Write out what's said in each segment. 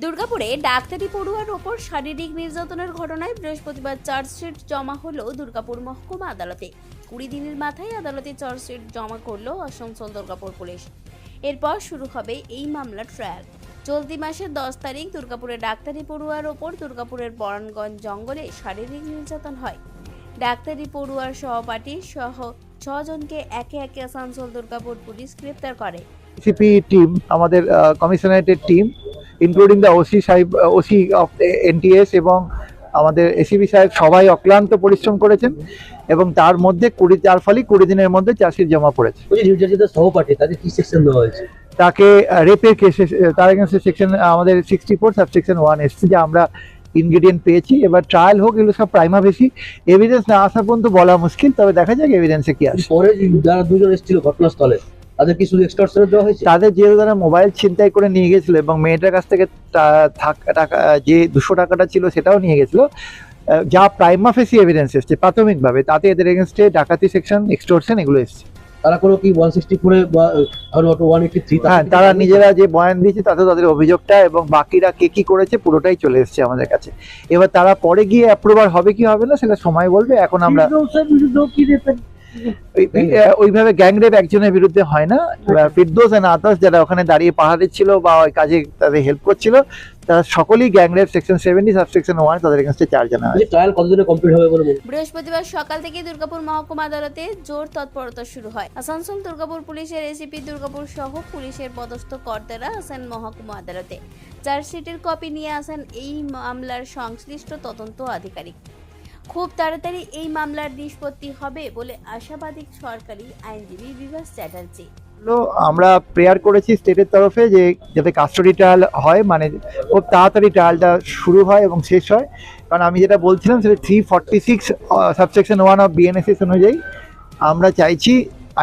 দুর্গাপুরে ডাক্তারি পড়ুয়ার ওপর শারীরিক নির্যাতনের ঘটনায় বৃহস্পতিবার চার্জশিট জমা হলো দুর্গাপুর মহকুমা আদালতে। কুড়ি দিনের মাথায় আদালতে চার্জশিট জমা করল আসানসোল দুর্গাপুর পুলিশ। এরপর শুরু হবে এই মামলার ট্রায়াল। চলতি মাসের দশ তারিখ দুর্গাপুরে ডাক্তারি পড়ুয়ার ওপর দুর্গাপুরের বরণগঞ্জ জঙ্গলে শারীরিক নির্যাতন হয়। ডাক্তারি পড়ুয়ার সহপাঠী সহ ছজনকে একে একে আসানসোল দুর্গাপুর পুলিশ গ্রেপ্তার করে। সিপি টিম, আমাদের কমিশনারেটের টিম ইনক্লুডিং দ্য ওসি সাহেব ওসি অফ এনটিএস এবং আমাদের এসিবি সাহেব সবাই অক্লান্ত পরিশ্রম করেছেন এবং তার মধ্যে কুড়ি তার ফলে কুড়ি দিনের মধ্যে চাষির জমা পড়েছে। সহপাঠী তাদের কি সেকশন দেওয়া হয়েছে? তাকে রেপের কেসে তার এগেন্সে সেকশন আমাদের সিক্সটি ফোর সাবসেকশন ওয়ান এসছে যে আমরা ইনগ্রিডিয়েন্ট পেয়েছি এবার ট্রায়াল হোক এগুলো সব প্রাইমা বেশি এভিডেন্স না আসা পর্যন্ত বলা মুশকিল তবে দেখা যাক এভিডেন্সে কি আসে। পরে যারা দুজন এসেছিল ঘটনাস্থলে তাদের কি শুধু এক্সটর্শনে দেওয়া হয়েছে? তাদের যেহেতু তারা মোবাইল ছিনতাই করে নিয়ে গেছিল এবং মেয়েটার কাছ থেকে টাকা যে দুশো টাকাটা ছিল সেটাও নিয়ে গেছিল যা প্রাইমা ফেসি এভিডেন্স এসছে প্রাথমিকভাবে তাতে এদের এগেনস্টে ডাকাতি সেকশন এক্সটোরশন এগুলো এসছে। তারা কোনো কি ওয়ান সিক্সটি ফোরে বা ওয়ান এইটি থ্রি হ্যাঁ তারা নিজেরা যে বয়ান দিয়েছে তাতে তাদের অভিযোগটা এবং বাকিরা কে কি করেছে পুরোটাই চলে এসছে আমাদের কাছে। এবার তারা পরে গিয়ে অ্যাপ্রুভার হবে কি হবে না সেটা সময় বলবে এখন আমরা আহ, ওইভাবে গ্যাংরেপ একজনের বিরুদ্ধে হয় না। ফিরদোস এন্ড আদার্স যারা ওখানে দাঁড়িয়ে পাহাড় ছিল বা ওই কাজে তাদের হেল্প করছিল তারা সকলেই gangrape section seventy subsection one তাদের এগেনস্টে চার্জ জানা হয়। ট্রায়াল কতদিনে কমপ্লিট হবে বলে বৃহস্পতিবার সকাল থেকে দুর্গাপুর মহকুমা আদালতে জোর তৎপরতা শুরু হয়। আসানসোল দুর্গাপুর পুলিশের এসিপি দুর্গাপুর সহ পুলিশের পদস্থ কর্তারা আসেন মহকুমা আদালতে। চার্জশিটের কপি নিয়ে আসেন এই মামলার সংশ্লিষ্ট তদন্ত আধিকারিক। খুব তাড়াতাড়ি এই মামলার নিষ্পত্তি হবে বলে আশাবাদী সরকারি আইনজীবী বিভাস চ্যাটার্জি। আমরা প্রেয়ার করেছি স্টেটের তরফে যে যাতে কাস্টডি ট্রায়াল হয় মানে খুব তাড়াতাড়ি ট্রায়ালটা শুরু হয় এবং শেষ হয়। কারণ আমি যেটা বলছিলাম সেটা three forty six subsection one of BNSS অনুযায়ী আমরা চাইছি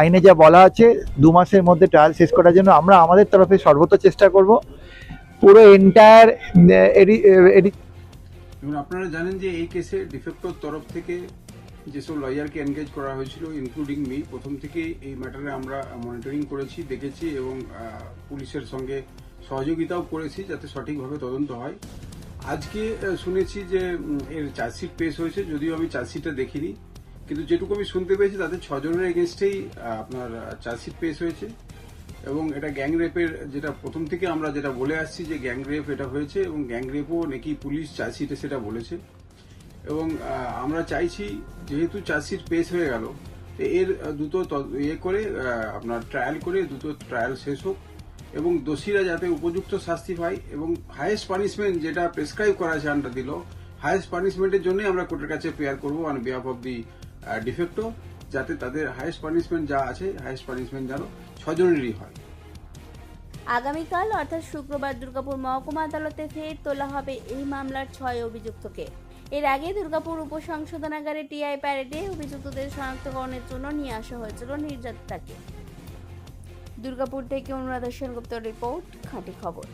আইনে যা বলা আছে দু মাসের মধ্যে ট্রায়াল শেষ করার জন্য আমরা আমাদের তরফে সর্বোচ্চ চেষ্টা করব। পুরো এন্টায়ার এডি এবং আপনারা জানেন যে এই কেসে ডিফেক্টর তরফ থেকে যেসব লয়ারকে এনগেজ করা হয়েছিল ইনক্লুডিং মি প্রথম থেকে এই ম্যাটারে আমরা মনিটরিং করেছি, দেখেছি এবং পুলিশের সঙ্গে সহযোগিতাও করেছি যাতে সঠিকভাবে তদন্ত হয়। আজকে শুনেছি যে এর চার্জশিট পেশ হয়েছে, যদিও আমি চার্জশিটটা দেখিনি। কিন্তু যেটুকু আমি শুনতে পেয়েছি তাদের ছজনের এগেনস্টেই আপনার চার্জশিট পেশ হয়েছে। এবং এটা গ্যাং রেপের যেটা প্রথম থেকে আমরা যেটা বলে আসছি যে গ্যাং রেপ এটা হয়েছে এবং গ্যাং রেপও নাকি পুলিশ চার্জশিটে সেটা বলেছে। এবং আমরা চাইছি, যেহেতু চার্জশিট পেশ হয়ে গেল এর দ্রুত ইয়ে করে আপনার ট্রায়াল করে দ্রুত ট্রায়াল শেষ হোক এবং দোষীরা যাতে উপযুক্ত শাস্তি পায় এবং হায়েস্ট পানিশমেন্ট যেটা প্রেসক্রাইব করা আছে আন্ডার দিল হায়েস্ট পানিশমেন্টের জন্যই আমরা কোর্টের কাছে প্রেয়ার করব on behalf of the de facto যাতে তাদের হাইয়েস্ট পানিশমেন্ট যা আছে হাইয়েস্ট পানিশমেন্ট যেন ছজনেরই হয়। আগামীকাল, অর্থাৎ শুক্রবার দুর্গাপুর মহকুমা আদালতে ফের তোলা হবে এই মামলার ছয় অভিযুক্তকে। এর আগে দুর্গাপুর উপসংশোধনাগারে টিআই প্যারেডে অভিযুক্তদের শনাক্তকরণের জন্য নিয়ে আসা হয়েছিল নির্যাতিতাকে। দুর্গাপুর থেকে অনুরাধা সেনগুপ্ত রিপোর্ট, খাঁটি খবর।